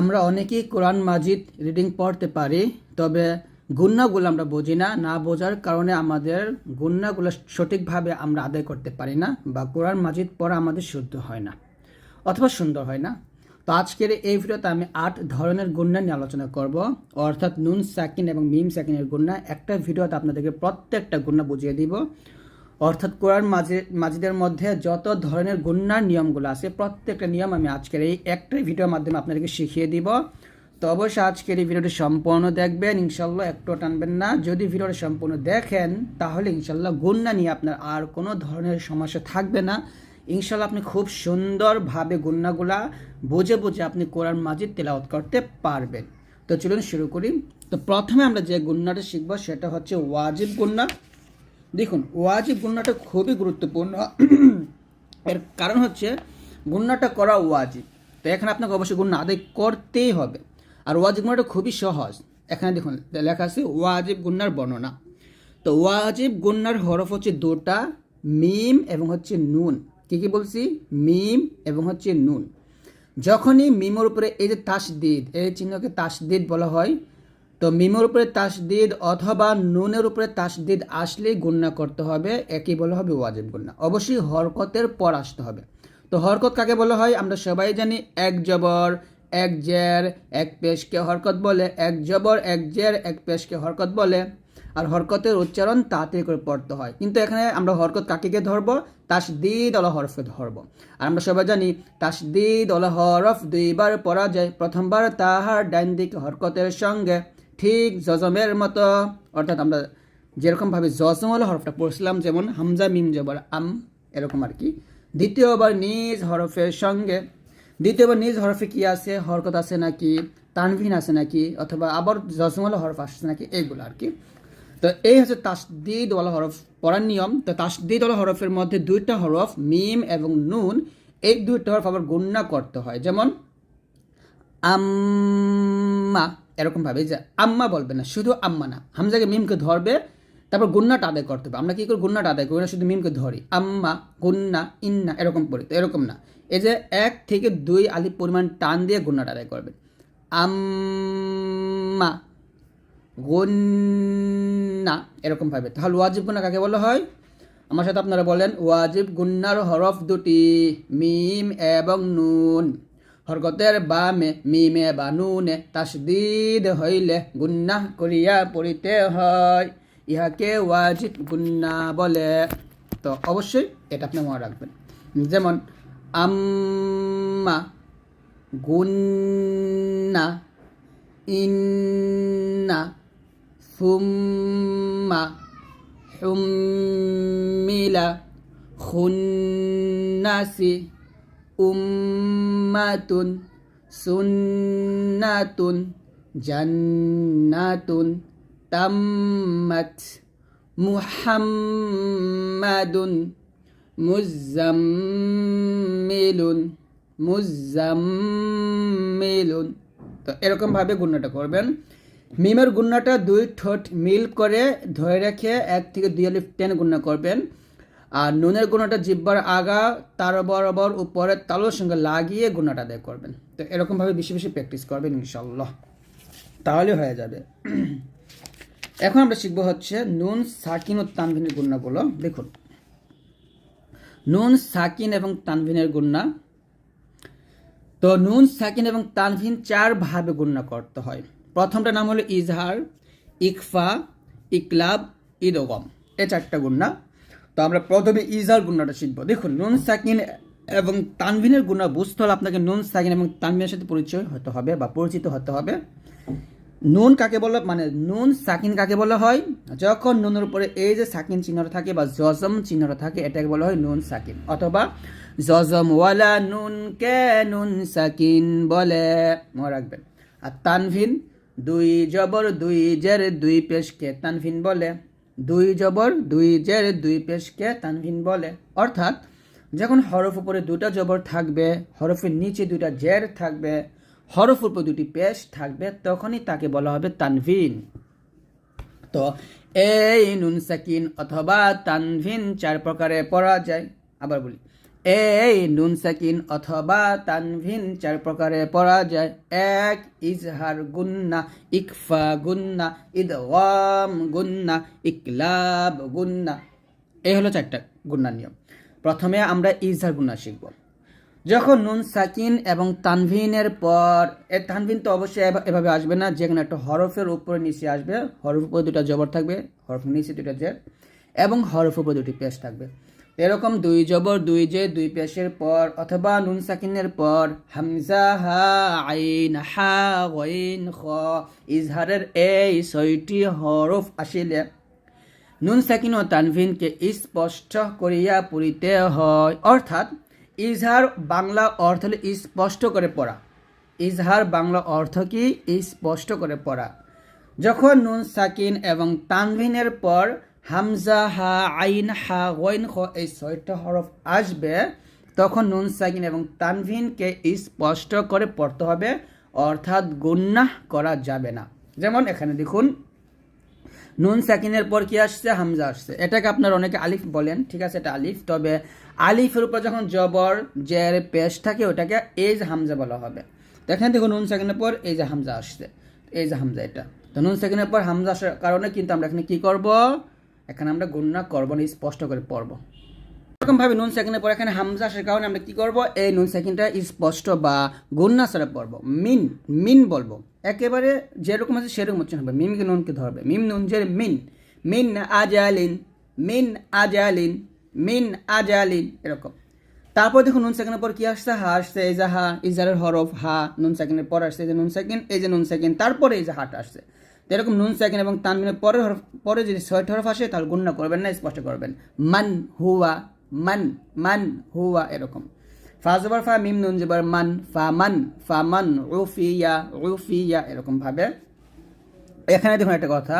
আমরা অনেকেই কোরআন মাজিদ রিডিং পড়তে পারি, তবে গুন্নাগুলো আমরা বুঝি না। না বোঝার কারণে আমাদের গুন্নাগুলো সঠিকভাবে আমরা আদায় করতে পারি না বা কোরআন মাজিদ পড়া আমাদের শুদ্ধ হয় না অথবা সুন্দর হয় না। তো আজকের এই ভিডিওতে আমি আট ধরনের গুন্না নিয়ে আলোচনা করব। অর্থাৎ নুন, সাকিন এবং মিম, সাকিনের গুন্না একটা ভিডিওতে আপনাদেরকে প্রত্যেকটা গুন্না বুঝিয়ে দিব। অর্থাৎ কোরআন মাঝে মাজিদের মধ্যে যত ধরনের গুন্নার নিয়মগুলো আছে, প্রত্যেকটা নিয়ম আমি আজকের এই একটাই ভিডিওর মাধ্যমে আপনাদেরকে শিখিয়ে দিব। তো অবশ্যই আজকের এই ভিডিওটি সম্পূর্ণ দেখবেন ইনশাল্লাহ একটু টানবেন না। যদি ভিডিওটি সম্পূর্ণ দেখেন, তাহলে ইনশাল্লাহ গুন্না নিয়ে আপনার আর কোনো ধরনের সমস্যা থাকবে না। ইনশাল্লাহ আপনি খুব সুন্দরভাবে গুন্নাগুলা বুঝে বুঝে আপনি কোরআন মাজিদ তেলাওয়াত করতে পারবেন। তো চলুন শুরু করি। তো প্রথমে আমরা যে গুন্নাটা শিখব, সেটা হচ্ছে ওয়াজিব গুন্না। দেখুন, ওয়াজিব গুন্নাটা খুবই গুরুত্বপূর্ণ। এর কারণ হচ্ছে গুন্নাটা করা ওয়াজিব। তো এখানে আপনাকে অবশ্যই গুন্না আদায় করতেই হবে। আর ওয়াজিব গুন্নাটা খুবই সহজ। এখানে দেখুন, লেখা আছে, ওয়াজিব গুন্নার বর্ণনা। তো ওয়াজিব গুন্নার হরফ হচ্ছে দুটা, মিম এবং হচ্ছে নুন। কি কি বলছি? মিম এবং হচ্ছে নুন। যখনই মিমের উপরে এই যে তাসদিদ, এই চিহ্নকে তাসদিদ বলা হয় তো মিমের উপরে তাসদিদ অথবা নুনের উপরে তাসদিদ আসলেই গুন্না করতে হবে, একই বলা হবে ওয়াজিব গুন্না অবশ্যই হরকতের পর আসতে হবে। তো হরকত কাকে বলা হয়? আমরা সবাই জানি এক জবর, এক জের এক পেশকে হরকত বলে, এক জবর, এক জের এক পেশকে হরকত বলে। আর হরকতের উচ্চারণ তাড়াতাড়ি করে পড়তে হয়। কিন্তু এখানে আমরা হরকত কাকিকে ধরবো? তাসদিদ অলা হরফে ধরবো। আর আমরা সবাই জানি তাসদিদ অলা হরফ দুইবার পড়া যায়। প্রথমবার তাহার ডাইন দিক হরকতের সঙ্গে। ঠিক জজমের মতো, অর্থাৎ আমরা যেরকমভাবে জজম হলো হরফটা পড়ছিলাম, যেমন হামজা, মিম, জবর, আম, এরকম আর কি। দ্বিতীয়বার নিজ হরফের সঙ্গে, দ্বিতীয়বার নিজ হরফে কি আছে? হরকত আছে নাকি? তানভিন আছে নাকি? অথবা আবার জজমওয়ালা হরফ আসছে নাকি? এইগুলো আর কি। তো এই হচ্ছে তাসদিদ ওয়ালা হরফ পড়ার নিয়ম। তো তাসদিদ ওয়ালা হরফের মধ্যে দুইটা হরফ, মিম এবং নুন, এই দুইটা হরফ আবার গুণনা করতে হয়। যেমন, আম্মা এরকম ভাবে যে আম্মা বলবে না, শুধু আম্মা না, হামজাকে মিমকে ধরবে, তারপর গুন্নাটা আদায় করতে হবে। আমরা কি করে গুন্নাটা আদায় করি না? শুধু মিমকে ধরি। আম্মা, গুন্না, ইন্না, এরকম পড়ি তো, এরকম না। এই যে এক থেকে দুই আলি পরিমাণ টান দিয়ে গুন্নাটা আদায় করবেন আম্মা, গুন্না, এরকম ভাবে। তাহলে ওয়াজিব গুন্না কাকে বলা হয়? আমার সাথে আপনারা বলেন, ওয়াজিব গুন্নার হরফ দুটি, মিম এবং নুন। হরকতের বামে, মিমে বা নুনে তাসদিদ হইলে গুন্না করিয়া পড়িতে হয়। ইহাকে ওয়াজিব গুন্না বলে। তো অবশ্যই এটা আপনি মনে রাখবেন। যেমন, আম্মা গুন্না ইন্না সুম্মা হুম্মিলা খুন্নাসি উম্মাতুন, সুন্নাতুন, জান্নাতুন, তাম্মাত মুহাম্মাদুন, মুজাম্মিলুন মুজাম্মিলুন। তো এরকমভাবে গুণাটা করবেন। মিমের গুণাটা দুই ঠোঁট মিল করে ধরে রেখে এক থেকে দুই আলিফ টেন গুণা করবেন। আর নুনের গুণাটা জিব্বার আগা, তার বরাবর উপরে তালুর সঙ্গে লাগিয়ে গুণাটা আদায় করবেন। তো এরকমভাবে বেশি বেশি প্র্যাকটিস করবেন ইনশাল্লাহ তাহলে হয়ে যাবে। এখন আমরা শিখব হচ্ছে নুন, সাকিন ও তানভিনের গুণাগুলো। দেখুন। নুন, সাকিন এবং তানভিনের গুণা। তো নুন, সাকিন এবং তানভিন চার ভাবে গণ্য করতে হয়। প্রথমটা নাম হলো ইজহার, ইকফা, ইকলাব, ইদগম। এ চারটা গুণা। তো আমরা প্রথমে ইজার গুণাটা শিখব। দেখুন, নুন, সাকিন এবং তানভিনের গুণা বুঝতে হলে আপনাকে নুন, সাকিন এবং তানভিনের সাথে পরিচয় হতে হবে বা পরিচিত হতে হবে। নুন কাকে বলা? মানে নুন, সাকিন কাকে বলা হয়? যখন নুনের উপরে এই যে সাকিন চিহ্নটা থাকে বা জজম চিহ্নটা থাকে, এটাকে বলা হয় নুন, সাকিন। অথবা জজম ওয়ালা নুন কে নুন, সাকিন বলে। মনে রাখবেন। আর তানভিন, দুই জবর, দুই জের, দুই পেশকে তানভিন বলে। দুই জবর, দুই জের, দুই পেশকে তানভিন বলে। অর্থাৎ, যখন হরফ উপরে দুটা জবর থাকবে, হরফের নিচে দুটা জের থাকবে, হরফ উপর দুটি পেশ থাকবে, তখনই তাকে বলা হবে তানভিন। তো এই নুন, সাকিন অথবা তানভিন চার প্রকারে পড়া যায়। আবার বলি এই নুন সাকিন অথবা তানভিন চার প্রকারে পড়া যায়। এক, ইজহার গুন্না, ইকফা গুন্না, ইদগাম গুন্না, ইকলাব গুন্না। এই হলো চারটা গুন্নার নিয়ম। প্রথমে আমরা ইজহার গুন্না শিখব। যখন নুন সাকিন এবং তানভিনের পর, এ তানভিন তো অবশ্যই এভাবে আসবে না, যেখানে একটা হরফের উপরে নিচে আসবে, হরফ উপরে দুটা জবর থাকবে, হরফ নিচে দুটা জের, এবং হরফ উপরে দুটি পেশ থাকবে। এরকম দুই জবর, দুই যে দুই পেশের পর, অথবা নুন সাকিনের পর, হামজা হা, আইন হা, গইন খ, ইজহারের এই ছয়টি হরফ আসিলে নুন সাকিন ও তানভিনকে স্পষ্ট করিয়া পড়িতে হয়। অর্থাৎ, ইজহার বাংলা অর্থ হলো স্পষ্ট করে পড়া। ইজহার বাংলা অর্থ কি? স্পষ্ট করে পড়া। যখন নুন সাকিন এবং তানভিনের পর হামজা হা, আইন হা, গইন খ, এই ছয়টা হরফ আসবে। তখন নুন সাকিন এবং তানভিনকে স্পষ্ট করে পড়তে হবে। অর্থাৎ গুন্নাহ করা যাবে না। যেমন এখানে দেখুন, নুন সাকিনের পর কি আসছে? হামজা আসছে। এটাকে আপনার অনেকে আলিফ বলেন, ঠিক আছে? এটা আলিফ। তবে আলিফের উপর যখন জবর, জের, পেশ থাকে, ওটাকে যে হামজা বলা হবে। তো এখানে দেখুন, নুন সাকিনের পর এই যে হামজা আসছে। এই যে হামজা এটা। তো নুন সাকিনের পর হামজা আসার কারণে কিন্তু আমরা এখানে কি করব? এখানে আমরা গুণনা করব না স্পষ্ট করে পড়ব। এরকম ভাবে নুন সেকেন্ডের পর এখানে হামজা আসার কারণে আমরা কি করব? এই নুন সেকেন্ডটা স্পষ্ট বা গুন্না সারে পড়ব। মিন মিন বলব। একেবারে যেরকম আছে সেরকম উচ্চারণ হবে মিমকে নুনকে ধরবে। মিম নুন যে মিন। মিন আজালিন মিন আজালিন মিন আজালিন, এরকম। তারপর দেখুন নুন সেকেন্ডের পর কি আসছে? হা আসছে, এই যে হা, ইজারের হরফ হা, নুন সেকেন্ডের পর আসছে, এই যে নুন সেকেন্ড, এই যে নুন সেকেন্ড, তারপরে এই যে হাট আসছে। এরকম নুন সেকেন্ড এবং তানবিনের পরের হরফ পরে যদি ছয়টা হরফ আসে, তাহলে গুণনা করবেন না, স্পষ্ট করবেন। মান হুয়া, মান মান হুয়া এরকম। ফা জবর, ফা মিম, নুন জবর, মান, ফা মান ফা মান উফিয়া উফিয়া এরকম ভাবে এখানে দেখুন একটা কথা,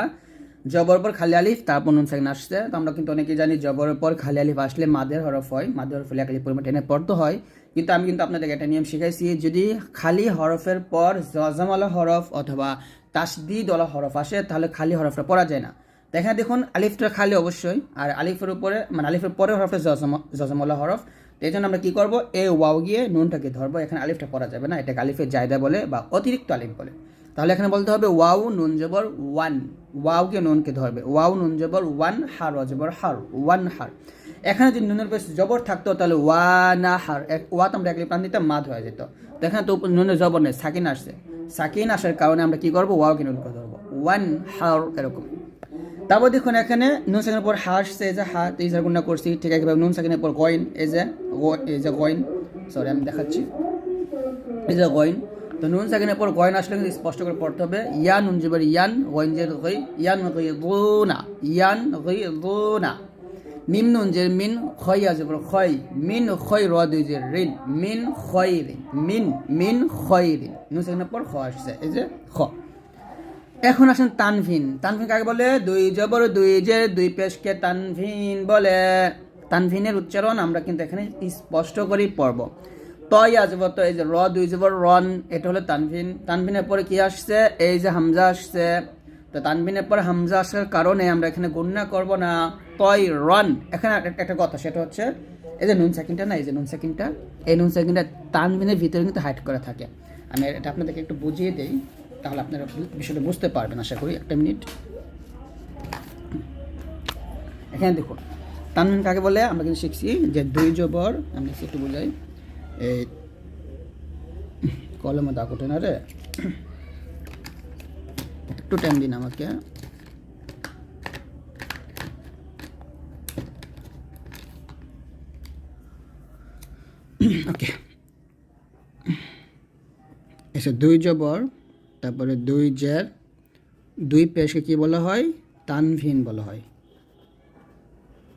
জবর পর খালি আলিফ, তারপর নুন, সাকিন আসছে। তো আমরা কিন্তু অনেকেই জানি জবরের পর খালি আলিফ আসলে মাদের হরফ হয়, মাদের হরফ আলিফ পরিমাণ টেনে পড়তে হয়। কিন্তু আমি কিন্তু আপনাদেরকে একটা নিয়ম শিখাইছি, যদি খালি হরফের পর জজমালা হরফ অথবা তাসদিদওয়ালা হরফ আসে, তাহলে খালি হরফটা পড়া যায় না। এখানে দেখুন, আলিফটা খালি অবশ্যই, আর আলিফের উপরে মানে আলিফের পরে হরফটা জজম- জজমালা হরফ। এই জন্য আমরা কী করব? এ ওয়াও গিয়ে নুনটাকে ধরবো, এখানে আলিফটা পড়া যাবে না, এটাকে আলিফের জায়দা বলে বা অতিরিক্ত আলিফ বলে। তাহলে এখানে বলতে হবে ওয়াও নুন জবর ওয়ান ওয়াওকে নুনকে ধরবে। ওয়াও নুন জবর ওয়ান, হার জবর হার, ওয়ান হার। এখানে যদি নুনের পেশ জবর থাকতো, তাহলে ওয়ানা হার, এক- ওয়া তো আমরা একলি প্রাণ দিতাম, মাদ হয়ে যেত। তো এখানে তো নুনের জবর নেই, সাকিন আসছে। সাকিন আসার কারণে আমরা কি করব? ওয়াওকে নুনকে ধরবো ওয়ান হার এরকম। তারপর দেখুন এখানে নুন সাকিনের পর হাস এই যে হা এই যে গুণা করছি, ঠিক আছে নুন সাকিনের পর গয়েন, এই যে এই যে গয়েন সরি আমি দেখাচ্ছি। এই যে গয়েন, তো নুন সাকিনের পর গয়েন আসলে কিন্তু স্পষ্ট করে পড়তে হবে, ইয়ান নুন জবর ইয়ান, গয়েন যে গই, ইয়ান গই না ইয়ান গই না মিম যে মিন খয় জবর খয় মিন খয় র দুই যে ঋণ মিন খয় ঋণ মিন মিন খয় ঋণ নুন সাকিনের পর খ আসছে, এই যে খ। এখন আসেন তানভিন। তানভিন কাকে বলে, দুই জবর, দুই যে দুই পেশকে তানভিন বলে। তানভিনের উচ্চারণ আমরা কিন্তু এখানে স্পষ্ট করেই পড়ব। তয় আসব তো এই যে র, দুই জবর, রন, এটা হলো তানভিন। তানভিনের পরে কি আসছে? এই যে হামজা আসছে। তো তানভিনের পরে হামজা আসার কারণে আমরা এখানে গণ্য করব না। তয় রন এখানে একটা- কথা, সেটা হচ্ছে, এই যে নুন সেকেন্ডটা না, এই যে নুন সেকেন্ডটা, এই নুন সেকেন্ডটা তানভিনের ভিতরে কিন্তু হাইড করা থাকে। আমি এটা আপনাদেরকে একটু বুঝিয়ে দেই, তাহলে আপনারা বিষয়টা বুঝতে পারবেন, আশা করি। একটা মিনিট। এখানে দেখুন তানভিন কাকে বলে? আমরা কিন্তু শিখছি যে দুই জবর, আমি একটু বুঝাই, এই কলমে দাগ ওঠে না রে? একটু টাইম দিন আমাকে। এসে দুই জবর, তারপরে দুই জের, দুই পেশকে কি বলা হয়? তানভিন বলা হয়।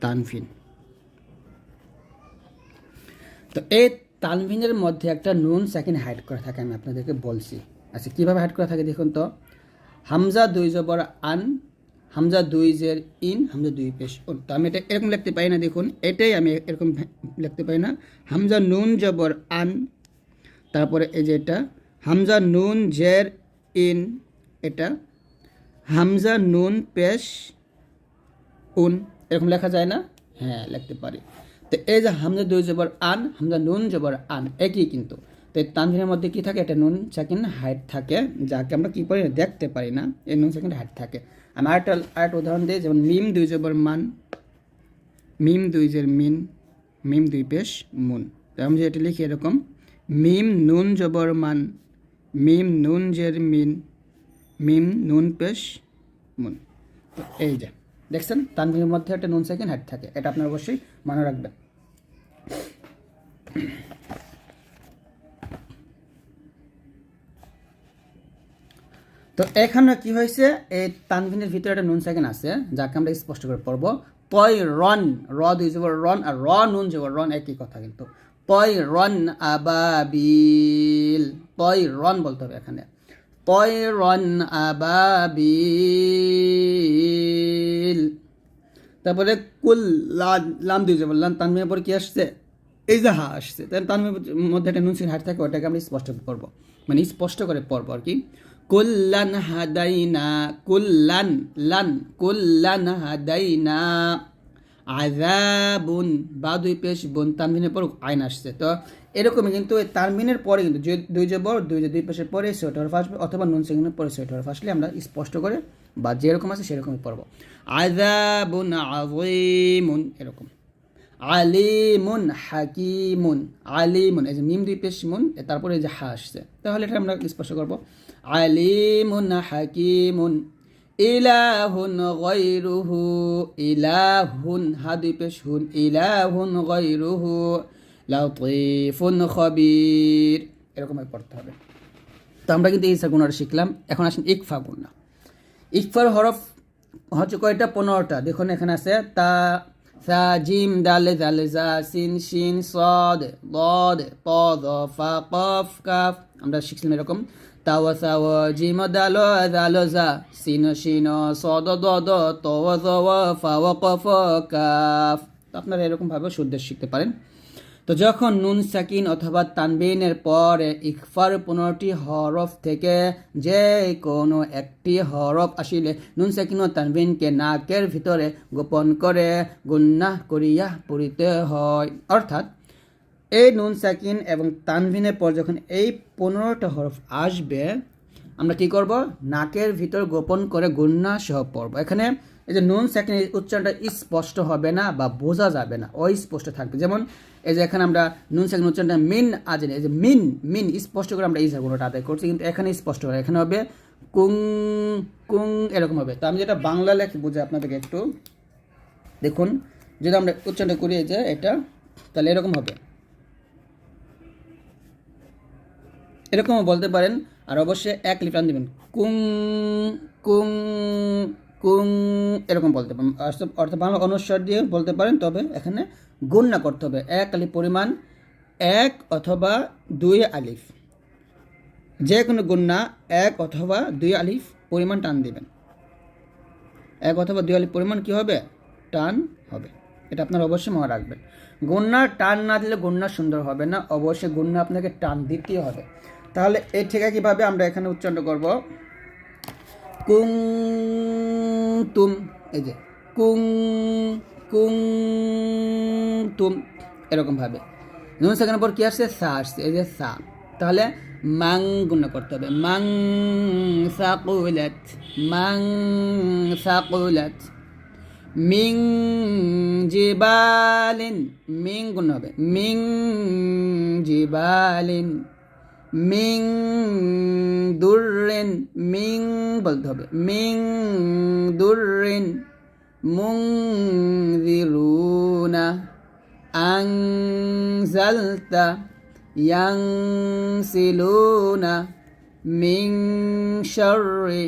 তানভিন তো এই তানভিনের মধ্যে একটা নুন সেকেন্ড হাইড করা থাকে, আমি আপনাদেরকে বলছি। আচ্ছা কীভাবে হাইড করা থাকে দেখুন তো। হামজা দুই জবর আন, হামজা দুই জের ইন, হামজা দুই পেশ উন। তো আমি এটা এরকম লিখতে পারি না দেখুন, এটাই আমি এরকম লিখতে পারি না। হামজা নুন জবর আন, তারপরে এই যে এটা হামজা নুন জের ইন এটা। হামজা নুন পেশ উন, এরকম লেখা যায় না? হ্যাঁ লিখতে পারি। তো এই যে হামজা দুই জবর আন, হামজা নুন জবর আন, একই কিন্তু। তো এই তানভিনের মধ্যে কি থাকে? এটা নুন সেকেন্ড হাইট থাকে, যাকে আমরা কি করি দেখতে পারি না। এই নুন সেকেন্ড হাইট থাকে। আমি আরেকটা আরেকটা উদাহরণ দিই, যেমন মিম দুই জবর মান, মিম দুই জের মিন, মিম দুই পেশ মুন। আমি যেটা লিখি এরকম, মিম নুন জবর মান মিম নুন জের মিন, মিম নুন পেশ মুন। তো এই যে, দেখছেন? তানভিনের মধ্যে একটা নুন সেকেন্ড হাইট থাকে, এটা আপনার অবশ্যই মনে রাখবেন। তো এখানে কি হয়েছে? এই তানভিনের ভিতরে একটা নুন সেকেন্ড আছে, যাকে আমরা স্পষ্ট করে পড়ব। পয় রন, র দুই যাব রন আর র নুন যাব রন একই কথা কিন্তু। পয় রন আবাবিল। পয় রন বলতে হবে এখানে। পয় রন আবাবিল। তারপরে কুল লাম দিয়ে দুই যাব লাম তানভিনের পর কি আসছে? এই যে হা আসছে তানভিনের মধ্যে একটা নুন সেকেন্ড হাট থাকে, ওটাকে আমরা স্পষ্ট করে পড়ব মানে স্পষ্ট করে পড়ব আর কি। কুল্লান হাদাইনা, কুল্লান, লান, কুল্লান হাদাইনা। আজাবুন বা দুই পেশ বোন তানভিনের পর আইন আসছে। তো এরকমই কিন্তু এই তানভিনের পরে কিন্তু দুই জবর দুই যে দুই পেশের পরে সোয়েটার আসবে অথবা নুন সেগুনের পরে সোয়েটার আসলে আমরা স্পষ্ট করে বা যেরকম আছে সেরকমই পড়ব। আজাবুন আজিমুন এরকম। আলিমুন হাকিমুন, আলিমুন, এই যে মিম দুই পেশ মুন তারপরে এই যে হা আসছে। তাহলে এটা আমরা স্পষ্ট করব। আলিমুন হাকিমুন, ইলাহুন গৈরুহু ইলাহুন হা দুই পেশ হুন, ইলাহুন গৈরুহু লাতিফুন খবির। এরকমই পড়তে হবে। তো আমরা কিন্তু এই গুণাটা শিখলাম। এখন আসেন ইকফা গুণা ইকফার হরফ হচ্ছে কয়টা? পনেরোটা। দেখুন, এখানে আছে তা, সা, জিম দালে দালে জা, সিন, শিন, সদ, বদ পদ ফা কফ কাফ আমরা শিখছিলাম এরকম। তাওয়া সাওয়া জিম দালো দালো জা, সিন, শিন, সদ দদ তওয়া জওয়া ফাওয়া কফ কাফ তো আপনারা এরকমভাবে শুদ্ধ শিখতে পারেন। তো যখন নুন সাকিন অথবা তানবিনের পরে ইকফার পনেরোটি হরফ থেকে যে কোনো একটি হরফ আসিলে নুন সাকিন ও তানবিনকে নাকের ভিতরে গোপন করে গুন্নাহ করিয়া পড়িতে হয়। অর্থাৎ এই নুন সাকিন এবং তানভিনের পর যখন এই পনেরোটা হরফ আসবে, আমরা কি করব? নাকের ভিতর গোপন করে গুন্না সহ পড়ব। এখানে এই যে নুন সেকেন্ড উচ্চারণটা স্পষ্ট হবে না বা বোঝা যাবে না, অস্পষ্ট থাকবে। যেমন এই যে এখানে আমরা নুন সেকেন্ড উচ্চারণটা মিন আজনে, এই যে মিন মিন স্পষ্ট করে আমরা এই জায়গাটা আদায় করছি, কিন্তু এখানে স্পষ্ট হবে এখানে হবে কুং কুং এরকম হবে। তো আমি যেটা বাংলা লেখি বুঝে আপনাদেরকে একটু দেখুন। যদি আমরা উচ্চারণটা করি যে এটা, তাহলে এরকম হবে। এরকমও বলতে পারেন, আর অবশ্যই এক লিটার দেবেন। কুং কুং কুং, এরকম বলতে পারেন। অর্থ- অর্থাৎ বাংলা অনুস্বর দিয়ে বলতে পারেন, তবে এখানে গুণনা করতে হবে। এক আলিফ পরিমাণ, এক অথবা দুই আলিফ। যে কোনো গুণনা এক অথবা দুই আলিফ পরিমাণ টান দেবেন। এক অথবা দুই আলিফ পরিমাণ কি হবে? টান হবে। এটা আপনার অবশ্যই মনে রাখবেন। গুন্না টান না দিলে গুন্না সুন্দর হবে না। অবশ্যই গুন্না আপনাকে টান দিতেই হবে। তাহলে এর থেকে কীভাবে আমরা এখানে উচ্চারণ করব? কুং তুম এই যে, কুং কুং তুম এরকমভাবে নুন সেখানে পর কি আসছে? সা আসছে, এই যে সা। তাহলে মাং গুণা করতে হবে। মাং সাকুলাত মাং সাকুলাত। মিং জিবালিন, মিং গুণ হবে। মিং জিবালিন। মিং দুর্রেন, মিং বলতে হবে। মিং দুর্রেন, মুং দিরুনা আংজালতা ইয়াং সিলুনা, মিং শর্রে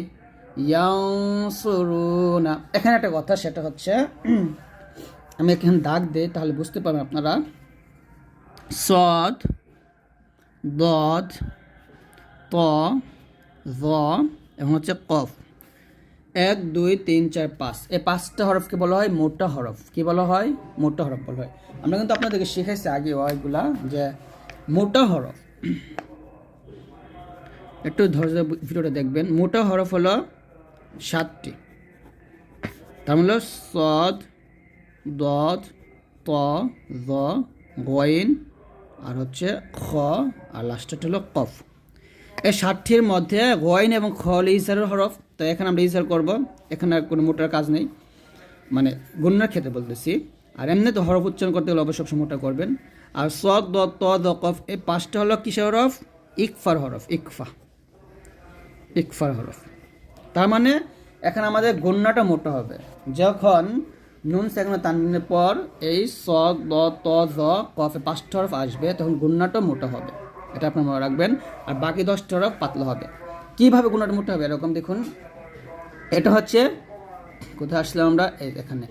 ইয়াংসুরুনা এখানে একটা কথা, সেটা হচ্ছে, আমি এখানে দাগ দিই, তাহলে বুঝতে পারবেন আপনারা। সদ দদ, ত জ এবং হচ্ছে কফ। এক, দুই, তিন, চার, পাঁচ। এই পাঁচটা হরফকে বলা হয় মোটা হরফ। কি বলা হয়? মোটা হরফ বলা হয়। আমরা কিন্তু আপনাদেরকে শিখেছি আগে ওইগুলা যে মোটা হরফ। একটু ধৈর্য ধরে ভিডিওটা দেখবেন। মোটা হরফ হলো সাতটি। তার মানে হলো সদ, দদ, ত জ গইন আর হচ্ছে খ, আর লাস্টটা হলো কফ। এই ষাটটির মধ্যে গইন এবং খ হলো ইসারের হরফ। তো এখানে আমরা ইসার করব। এখানে আর কোনো মোটার কাজ নেই। মানে গুণনার ক্ষেত্রে বলতেছি। আর এমনি তো হরফ উচ্চারণ করতে হলে অবশ্যই মোটা করবেন। আর স, দ, ত, দ, কফ, এই পাঁচটা হলো কিসের হরফ? ইকফার হরফ, ইকফা। ইকফার হরফ। তার মানে এখানে আমাদের গণ্যাটা মোটা হবে। যখন নুন সেকেন্ড তানবিনের পর এই স দ, ত, জ কফে পাঁচটা হরফ আসবে, তখন গুণনাটা মোটা হবে। এটা আপনার মনে রাখবেন। আর বাকি দশটা হরফ পাতলা হবে। কীভাবে গুণাটা মোটা হবে এরকম দেখুন। এটা হচ্ছে, কোথায় আসলাম আমরা? এই এখানে।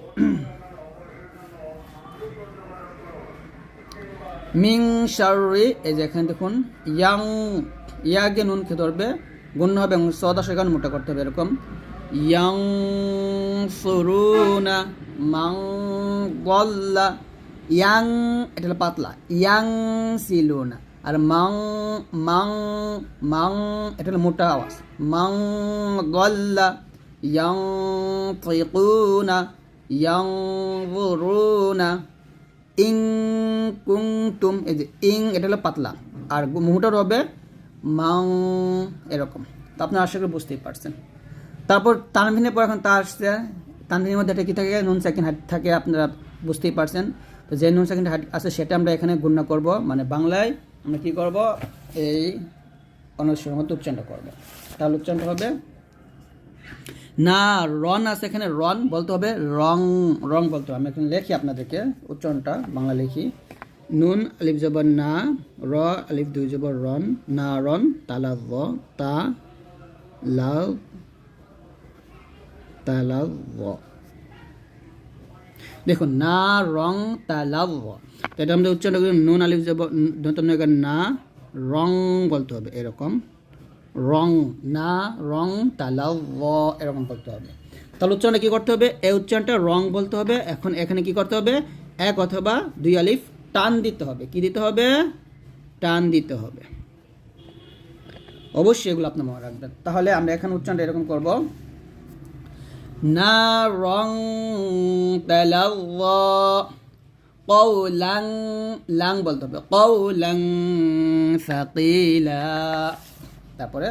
মিং শারি এই যে এখানে দেখুন। ইয়াং নুন খেতে ধরবে, গুণ হবে এবং সদা সেখানে মোটা করতে হবে এরকম। ইয়াং সরুনা মাং গল্লা ইয়াং এটা হলো পাতলা ইয়াং সিলুনা আর মাং মাং মাং এটা হলো মোটা আওয়াজ মাং গল্লা ইয়াং তিকুনা ইয়াং বুরুনা ইং কুং তুম এই যে ইং এটা হলো পাতলা আর মুহুটার হবে মাং এরকম তো আপনারা আশা করি বুঝতেই পারছেন তারপর তানভিনের পর এখন তা আসছে তানভিনের মধ্যে একটা কী থাকে, নুন সেকেন্ড হাইট থাকে, আপনারা বুঝতেই পারছেন। তো যে নুন সেকেন্ড হাইট আছে সেটা আমরা এখানে গণ্য করব। মানে বাংলায় আমরা কী করব? এই অনুসরণ মতো উচ্চারণটা করব। তাহলে উচ্চারণটা হবে, না রন আছে এখানে রন বলতে হবে রং রং বলতে হবে। আমি এখানে লেখি আপনাদেরকে, উচ্চারণটা বাংলা লিখি। নুন, আলিফ জবর না, র, আলিফ দুই জবর রন না রন তালা র তা, লাল র দেখুন, না, রং তালাভ তো এটা আমরা উচ্চারণ নুন, আলিফ যাব না, রং বলতে হবে এরকম। রং, না, রং তালাভ এরকম বলতে হবে। তাহলে উচ্চারণটা কী করতে হবে? এই উচ্চারণটা রং বলতে হবে। এখন এখানে কি করতে হবে? এক অথবা দুই আলিফ টান দিতে হবে। কি দিতে হবে? টান দিতে হবে। অবশ্যই এগুলো আপনি মনে রাখবেন। তাহলে আমরা এখানে উচ্চারণটা এরকম করব। নারং তালাওয়া কৌলাং লাং বলতে হবে কৌলাং সাকিলা তারপরে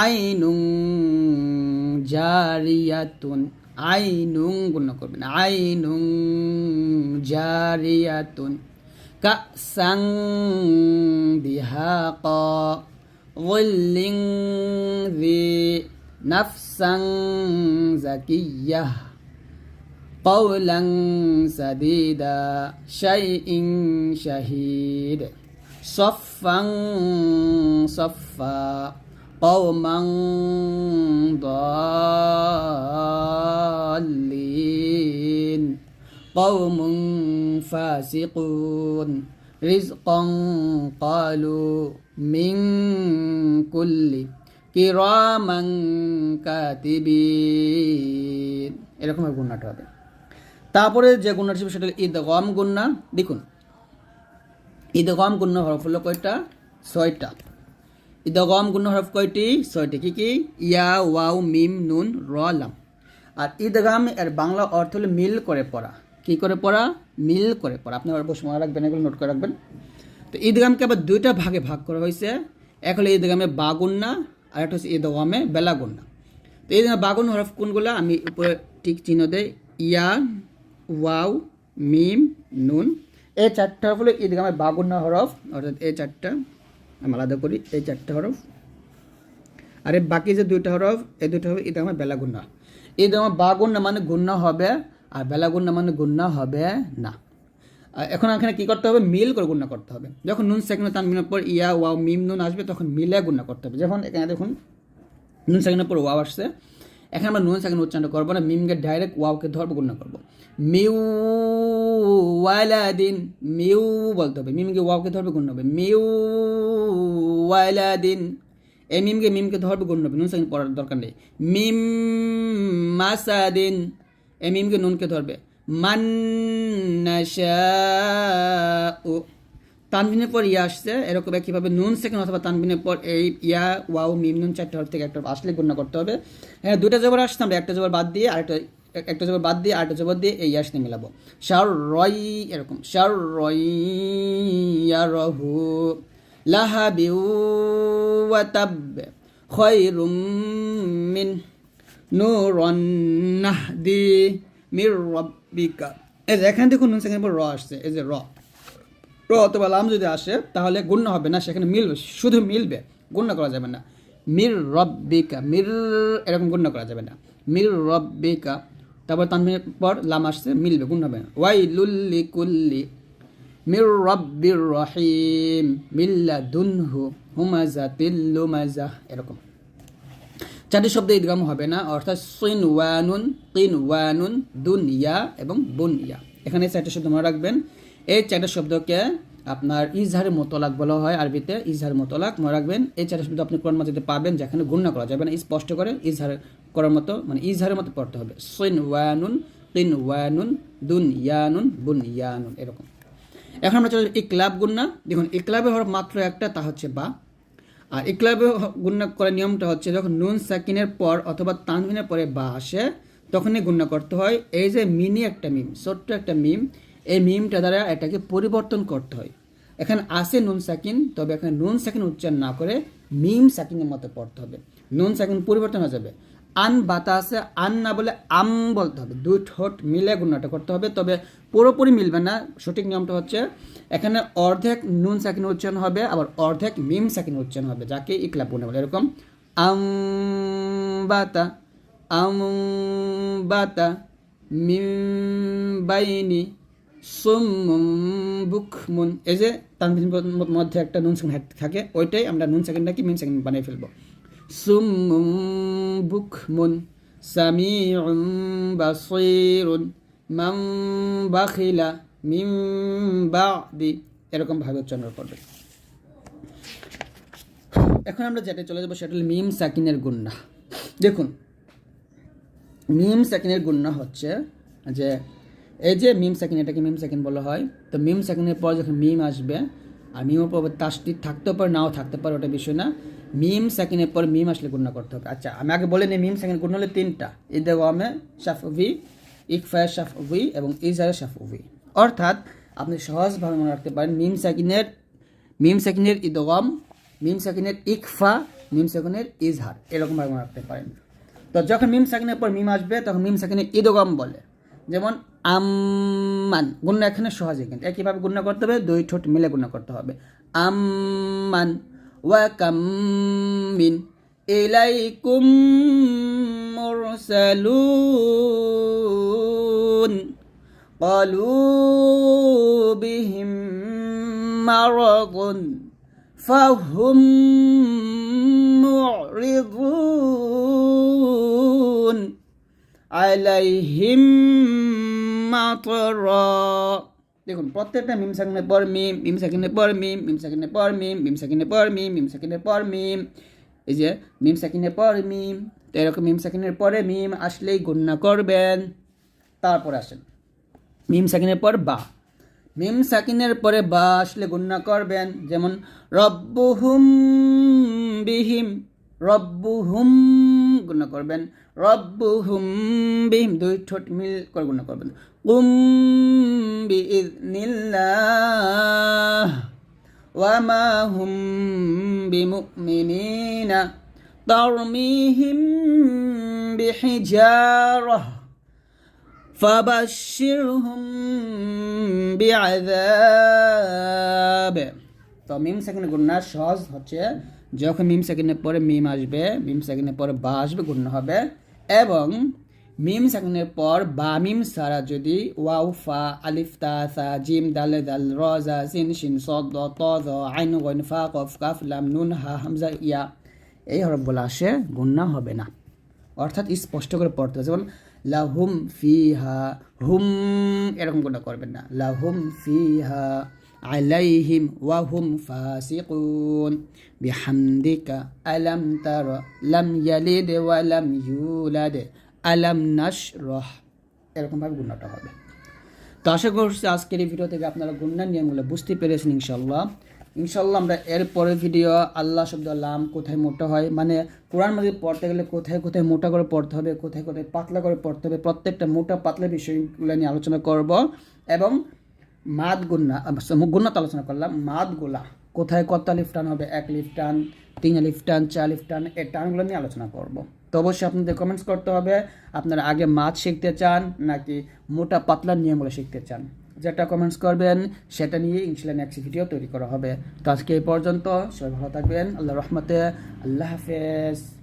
আইনুং জারিয়াতুন আইনুং গুণ করবেন আইনুং জারিয়াতুন কাসাং দিহাকা ظل ذي نفسا زكية قولا سديدا شيء شهيد صفا صفا قوما ضالين قوم فاسقون رزقا قالوا من كل কিরামান কাতিবিন। এরকম গুণাটা হবে। তারপরে যে গুণাটা ছিল সেটা ঈদ গম গুণা দেখুন ঈদ গম গুণা হরফ হলো কয়টা? ছয়টা। ঈদ গম গুণা হরফ কয়টি? ছয়টি। কি কি? ইয়া, ওয়াও, মিম, নুন, র, লাম। আর ঈদগাম এর বাংলা অর্থ হলো মিল করে পড়া। কি করে পড়া? মিল করে পড়া। আপনি অবশ্যই মনে রাখবেন, এগুলো নোট করে রাখবেন। তো ঈদগামকে আবার দুইটা ভাগে ভাগ করা হয়েছে। এক হলো ঈদগামে বাগুন্না আর একটা হচ্ছে ঈদগামে বেলাগুন্না তো এই বাগুন হরফ কোনগুলো? আমি উপরে ঠিক চিহ্ন দেই। ইয়া, ওয়াও, মিম, নুন। এই চারটা হরফ হলো ঈদগামে বাগুন্না হরফ, অর্থাৎ এই চারটা। আমি আলাদা করি এই চারটা হরফ। আর এই বাকি যে দুইটা হরফ এই দুইটা হবে ঈদগামে বেলাগুন্না ঈদগামে বাগুন্না মানে গুন্না হবে, আর বেলাগুন্না মানে গুন্না হবে না। এখন এখানে কী করতে হবে? মিল করে গুণনা করতে হবে। যখন নুন সেকেন্ড তানবিনের পর ইয়া, ওয়াও, মিম, নুন আসবে, তখন মিলে গুণনা করতে হবে। যখন এখানে দেখুন, নুন সেকেন্ডের পর ওয়াও আসছে। এখানে আমরা নুন সেকেন্ড উচ্চারণ করব না, মিমকে ডাইরেক্ট ওয়াওকে ধরবো, গুণনা করব। মিউ ওয়ালাদিন, মিউ বলতে হবে। মিমকে ওয়াওকে ধরবে গুণ হবে। মিউ ওয়ালাদিন এই মিমকে মিমকে ধরবে গুণ হবে। নুন সেকেন্ড পড়ার দরকার নেই। মিম মাসাদিন এই মিমকে নুনকে ধরবে। মান তানবিনের পর ইয়া আসছে, এরকম একইভাবে নুন সেকেন্ড অথবা তানবিনের পর এই ইয়া, ওয়াও, মিম, নুন চারটে হর থেকে একটা আসলে গণ্য করতে হবে। হ্যাঁ দুটা জবর আসছে, আমরা একটা জবর বাদ দিয়ে আরেকটা এক- একটা জবর বাদ দিয়ে আরেকটা জবর দিয়ে এই সাথে মিলাবো। শার রই এরকম শার রই ইয়ারহু লাহাবিউ ওয়া তাব খয়রুম মিন নূরন নাহদি মির রাব্বিকা এই যে এখানে দেখুন, সেখানে র আসছে, এই যে র। র অথবা লাম যদি আসে, তাহলে গুণ্য হবে না, সেখানে মিলবে, শুধু মিলবে গুণ্য করা যাবে না। মির রব্বিকা, মির এরকম গুণ্য করা যাবে না। মির রব্বিকা, তারপর তানভীর পর লাম আসছে, মিলবে, গুণ হবে না। ওয়াই লুল্লি কুল্লি মির রব্বির রহিম মিল্লা দুনহু হুমাজা তিল্লু মাজা এরকম। চারটি শব্দ ঈদগাম হবে না, অর্থাৎ সিন ওয়ানুন তিন ওয়ানুন দুনিয়া এবং বুন ইয়া এখানে চারটি শব্দ মনে রাখবেন। এই চারটি শব্দকে আপনার ইজহারের মোতলাক বলা হয়, আরবিতে ইজহার মোতলাক মনে রাখবেন। এই চারটি শব্দ আপনি কোরআন মাঝে পাবেন যেখানে গুণ্য করা যাবে না, স্পষ্ট করে ইজহার করার মতো মানে ইজহারের মতো পড়তে হবে। সিন ওয়ানুন তিন ওয়ানুন দুনিয়ানুন, বুনিয়ানুন, এরকম। এখন আমরা চলে ইকলাব গুন্না দেখুন ইকলাবের হরফ মাত্র একটা, তা হচ্ছে বা। আর ইকলাবে গুণনা করার নিয়মটা হচ্ছে যখন নুন সাকিনের পর অথবা তানভিনের পরে বা আসে, তখনই গুণনা করতে হয়। এই যে মিনি একটা মিম, ছোট্ট একটা মিম, এই মিমটা দ্বারা এটাকে পরিবর্তন করতে হয়। এখানে আসে নুন সাকিন, তবে এখানে নুন সাকিন উচ্চারণ না করে মিম সাকিনের মতো পড়তে হবে। নুন সাকিন পরিবর্তন হয়ে যাবে। আন বাতা আছে, আন না বলে আম বলতে হবে। দুই ঠোঁট মিলে গুণাটা করতে হবে, তবে পুরোপুরি মিলবে না। সঠিক নিয়মটা হচ্ছে, এখানে অর্ধেক নুন সাকিন উচ্চারণ হবে, আবার অর্ধেক মিম সাকিন উচ্চারণ হবে, যাকে ইকলাব গুণা বলে। এরকম, আম বাতা আম বাতা, মিম বাইনি বুকমুন এই যে তানবির মধ্যে একটা নুন সেকেন্ড থাকে, ওইটাই আমরা নুন সেকেন্ডটাকে মিম সেকেন্ড বানিয়ে ফেলব। সুমুম বুকমুন, সামিউম বাসিরুন মাম বাখিলা মিম এরকম ভাবে উচ্চারণ করবে এখন আমরা যেটা চলে যাব সেটা হলো মিম সাকিনের গুন্না। দেখুন, মিম সাকিনের গুন্না হচ্ছে যে, এই যে মিম সাকিন, এটাকে মিম সাকিন বলা হয়। তো মিম সাকিনের পর যখন মিম আসবে আর মিমের পর তাসটি থাকতে পারে, নাও থাকতে পারে, ওটা বিষয় না। মিম সাকিনের পর মিম আসলে গুণনা করতে হবে। আচ্ছা আমি আগে বলে নিই, মিম সেকেন্ড গুণ হলে তিনটা। ঈদে গমে শাফ ভি ইকফায় শাফ ভি এবং ইজারে শাফ ভি। অর্থাৎ আপনি সহজভাবে মনে রাখতে পারেন, মিম সাকিনের মিম সাকিনের ঈদগম মিম সাকিনের ইকফা মিম সাকিনের ইজহার এরকমভাবে মনে রাখতে পারেন। তো যখন মিম সাকিনের পর মিম আসবে, তখন মিম সাকিনের ঈদগম বলে। যেমন, আম্মান গুণ্য এখানে সহজে কিন্তু। একইভাবে গুণ্য করতে হবে, দুই ঠোঁট মিলে গুণ্য করতে হবে। আম্মান وكم من إليكم مرسلون قالوا بهم مرض فهم معرضون عليهم مطرًا দেখুন, প্রত্যেকটা মিম সাকিনের পর মিম মিম সাকিনের পর মিম মিম সাকিনের পর মিম মিম সাকিনের পর মিম মিম সাকিনের পর মিম এই যে মিম সাকিনের পর মিম তো এরকম মিম সাকিনের পরে মিম আসলেই গণ্য করবেন। তারপর আসেন মিম সাকিনের পর বা। মিম সাকিনের পরে বা আসলে গুণনা করবেন, যেমন, রব্বুহুম বিহিম রব্বুহুম গুণনা করবেন, রব্বুহুম বিহিম দুই ঠোঁট মিল করে গুণনা করবেন। قم بإذن الله وما هم بمؤمنين ترميهم بحجارة فبشرهم بعذاب তো মিম সেকেন্ডে গুণনা সহজ হচ্ছে, যখন মিম সেকেন্ডের পরে মিম আসবে, মিম সেকেন্ডের পরে বা আসবে গুণ হবে, এবং মিম সেকেন্ডের পর বা মিম সারা যদি ওয়াও, ফা, আলিফ, তা, সা, জিম, দালে, দাল রজা সিন, শিন, সদ ত আইন, গইন, ফা, কফ, কাফ, লাম, নুন, হা, হামজা, ইয়া। এই হরফগুলো আসে গুণনা হবে না। অর্থাৎ স্পষ্ট করে পড়তে হবে। যেমন, লাহুম ফিহা, হুম, এরকম কোনটা করবেন না। লাহুম ফিহা, আলাইহিম ওয়া হুম ফাসিকুন। বিহামদিকা আলাম তারা, লাম ইয়ালিদ ওয়া লাম ইউলাদ। আলাম নাশরাহ রহ। এরকমভাবে গুণাটা হবে। তো আশা করছি আজকের এই ভিডিও থেকে আপনারা গুণার নিয়মগুলো বুঝতে পেরেছেন ইনশাল্লাহ। ইনশাল্লাহ আমরা এর পরের ভিডিও আল্লাহ শব্দ লাম কোথায় মোটা হয় মানে কোরআন মাজিদ পড়তে গেলে কোথায় কোথায় মোটা করে পড়তে হবে, কোথায় কোথায় পাতলা করে পড়তে হবে, প্রত্যেকটা মোটা পাতলা বিষয়গুলো নিয়ে আলোচনা করব এবং মাদ গুন্না গুন্না তো আলোচনা করলাম। মাদ গোলা কোথায় কত লিফ টান হবে, এক লিফ টান, তিন লিফ টান, চার লিফ টান এই টানগুলো নিয়ে আলোচনা করব। তো অবশ্যই আপনাদের কমেন্টস করতে হবে। আপনারা আগে মাছ শিখতে চান, নাকি মোটা পাতলা নিয়মগুলো শিখতে চান? যেটা কমেন্টস করবেন, সেটা নিয়ে ইনশাল্লাহ নেক্সট ভিডিও তৈরি করা হবে। তো আজকে এই পর্যন্ত, সবাই ভালো থাকবেন আল্লাহ রহমতে, আল্লাহ হাফেজ।